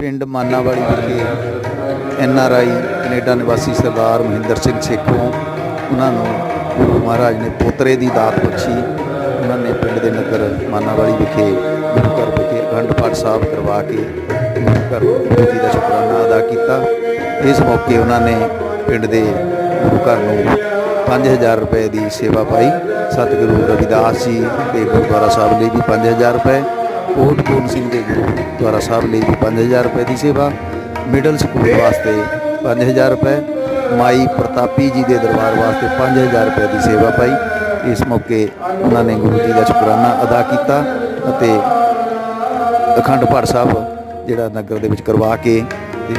ਪਿੰਡ ਮਾਨਾਵਾਲੀ ਵਿਖੇ N R I, Canada ਨਿਵਾਸੀ ਸਰਦਾਰ ਮਹਿੰਦਰ ਸਿੰਘ ਸੇਖੋਂ ਉਹਨਾਂ ਨੂੰ ਗੁਰੂ ਮਹਾਰਾਜ ਨੇ ਪੋਤਰੇ ਦੀ ਦਾਤ ਬਖਸ਼ੀ ਉਹਨਾਂ ਨੇ ਪਿੰਡ ਦੇ ਨਗਰ ਮਾਨਾਵਾਲੀ ਵਿਖੇ ਗੁਰੂ ਘਰ ਵਿਖੇ ਅਖੰਡ ਪਾਠ ਸਾਹਿਬ ਕਰਵਾ ਕੇ ਗੁਰੂ ਘਰ ਗੁਰੂ ਜੀ ਦਾ ਸ਼ੁਕਰਾਨਾ ਅਦਾ ਕੀਤਾ। ਇਸ ਮੌਕੇ ਉਹਨਾਂ ਨੇ ਪਿੰਡ ਦੇ ਗੁਰੂ ਘਰ ਨੂੰ 5000 ਰੁਪਏ ਦੀ ਸੇਵਾ ਪਾਈ। ਸਤਿਗੁਰੂ ਰਵਿਦਾਸ ਜੀ ਦੇ ਗੁਰਦੁਆਰਾ ਸਾਹਿਬ ਲਈ ਵੀ 5000 ਰੁਪਏ। ਕੋਟ ਪੂਰਨ ਸਿੰਘ ਦੇ ਗੁਰਦੁਆਰਾ ਸਾਹਿਬ ਲਈ ਵੀ 5000 ਰੁਪਏ ਦੀ ਸੇਵਾ। ਮਿਡਲ ਸਕੂਲ ਵਾਸਤੇ 5000 ਰੁਪਏ। ਮਾਈ ਪ੍ਰਤਾਪੀ ਜੀ ਦੇ ਦਰਬਾਰ ਵਾਸਤੇ 5000 ਰੁਪਏ ਦੀ ਸੇਵਾ ਪਾਈ। ਇਸ ਮੌਕੇ ਉਹਨਾਂ ਨੇ ਗੁਰੂ ਜੀ ਦਾ ਸ਼ੁਕਰਾਨਾ ਅਦਾ ਕੀਤਾ ਅਤੇ ਅਖੰਡ ਪਾਠ ਸਾਹਿਬ ਜਿਹੜਾ ਨਗਰ ਦੇ ਵਿੱਚ ਕਰਵਾ ਕੇ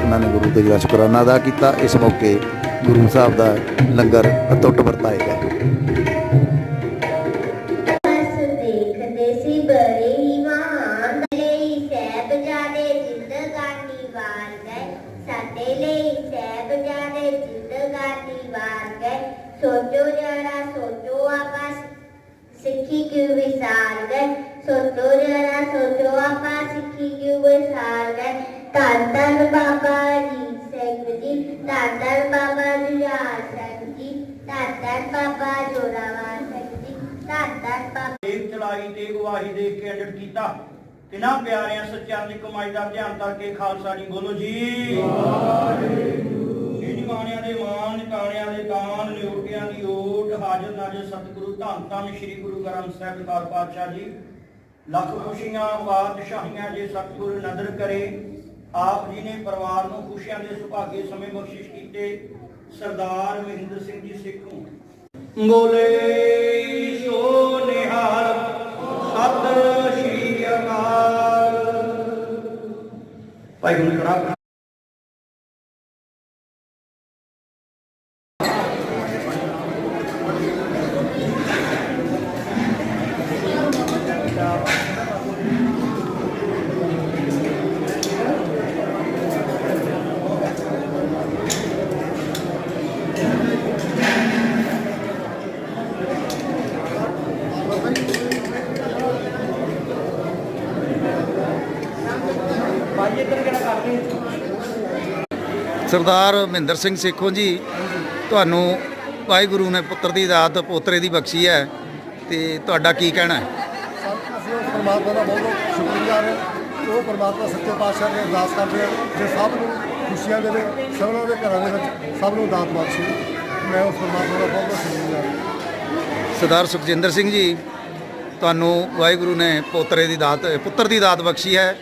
ਉਹਨਾਂ ਨੇ ਗੁਰੂ ਜੀ ਦਾ ਸ਼ੁਕਰਾਨਾ ਅਦਾ ਕੀਤਾ। ਇਸ ਮੌਕੇ ਗੁਰੂ ਸਾਹਿਬ ਦਾ ਲੰਗਰ ਅਤੁੱਟ ਵਰਤਾਏ ਗਏ ਸੋਚੋ ਜਰਾ ਸੋਚੋ ਆਪਾਂ ਸਿੱਖੀ ਕਿਉਂ ਵਿਸਾਰ ਗਏ? ਸੋਚੋ ਜਰਾ ਸੋਚੋ ਆਪਾਂ ਸਿੱਖੀ ਕਿਉਂ ਵਿਸਾਰ ਗਏ? ਧੰਨ ਧੰਨ ਬਾਬਾ ਜੀ ਸਿੰਘ ਜੀ ਧੰਨ ਧੰਨ ਬਾਬਾ ਜੁਝਾਰ ਸਿੰਘ ਜੀ ਧੰਨ ਧੰਨ ਬਾਬਾ ਜੋਰਾਵਰ ਸਿੰਘ ਜੀ ਧੰਨ ਧੰਨ ਬਾਬਾ ਦੇਖ ਚਲਾਈ ਤੇ ਗਵਾਹੀ ਦੇ ਕੇ ਅੰਡਰ ਕੀਤਾ ਤਿਨਾ ਪਿਆਰਿਆਂ ਸੱਚਿਆਂ ਦੀ ਕਮਾਈ ਦਾ ਧਿਆਨ ਕਰਕੇ ਖਾਲਸਾ ਜੀ ਬੋਲੋ ਜੀ। ਇਹ ਨਿਮਾਣਿਆਂ ਦੇ ਮਾਨ ਨਿਤਾਣਿਆਂ ਦੇ ਤਾਨ ਨਿਉਟਿਆਂ ਦੀ ਓਟ, ਹਾਜ਼ਰ ਨਾਜ਼ਰ ਸਤਿਗੁਰੂ, ਧੰਨ ਧੰਨ ਸ੍ਰੀ ਗੁਰੂ ਗ੍ਰੰਥ ਸਾਹਿਬ ਕਾਰ ਪਾਤਸ਼ਾਹ ਜੀ। ਲੱਖ ਖੁਸ਼ੀਆਂ, ਬਾਦਸ਼ਾਹੀਆਂ ਜੇ ਸਤਿਗੁਰੂ ਨਦਰ ਕਰੇ, ਆਪ ਜੀ ਨੇ ਪਰਿਵਾਰ ਨੂੰ ਖੁਸ਼ੀਆਂ ਦੇ ਸੁਭਾਗੇ ਸਮੇਂ ਬਖਸ਼ਿਸ਼ ਕੀਤੇ। ਸਰਦਾਰ ਮਹਿੰਦਰ ਸਿੰਘ ਜੀ ਸਿੱਖੋਂ। ਬੋਲੇ ਸੋ ਨਿਹਾਲ, ਸਤਿ ਸ਼੍ਰੀ ਅਕਾਲ। ਭਾਈ ਹੁਣ ਖੜਾ ਭਾਈ ਇੱਧਰ ਕਿਹੜਾ ਕਰਦੇ ਸਰਦਾਰ ਮਹਿੰਦਰ ਸਿੰਘ ਸੇਖੋਂ ਜੀ ਤੁਹਾਨੂੰ ਵਾਹਿਗੁਰੂ ਨੇ ਪੁੱਤਰ ਦੀ ਦਾਤ ਪੋਤਰੇ ਦੀ ਬਖਸ਼ੀ ਹੈ ਤੇ ਤੁਹਾਡਾ ਕੀ ਕਹਿਣਾ ਹੈ? ਅਸੀਂ ਉਸ ਪਰਮਾਤਮਾ ਦਾ ਬਹੁਤ ਬਹੁਤ ਸ਼ੁਕਰਗੁਜ਼ਾਰ ਹਾਂ। ਉਹ ਪਰਮਾਤਮਾ ਸੱਚੇ ਪਾਤਸ਼ਾਹ ਨੇ ਅਰਦਾਸ ਕਰਦੇ ਹਾਂ ਜੇ ਸਭ ਨੂੰ ਖੁਸ਼ੀਆਂ ਦੇਵੇ ਸਭਨਾਂ ਦੇ ਘਰਾਂ ਦੇ ਵਿੱਚ ਸਭ ਨੂੰ ਦਾਤ ਬਖਸ਼ੇ। ਮੈਂ ਉਸ ਪਰਮਾਤਮਾ ਦਾ ਬਹੁਤ ਬਹੁਤ ਸ਼ੁਕਰਗੁਜ਼ਾਰ ਹਾਂ ਸਰਦਾਰ ਸੁਖਜਿੰਦਰ ਸਿੰਘ ਜੀ ਤੁਹਾਨੂੰ ਵਾਹਿਗੁਰੂ ਨੇ ਪੋਤਰੇ ਦੀ ਦਾਤ ਪੁੱਤਰ ਦੀ ਦਾਤ ਬਖਸ਼ੀ ਹੈ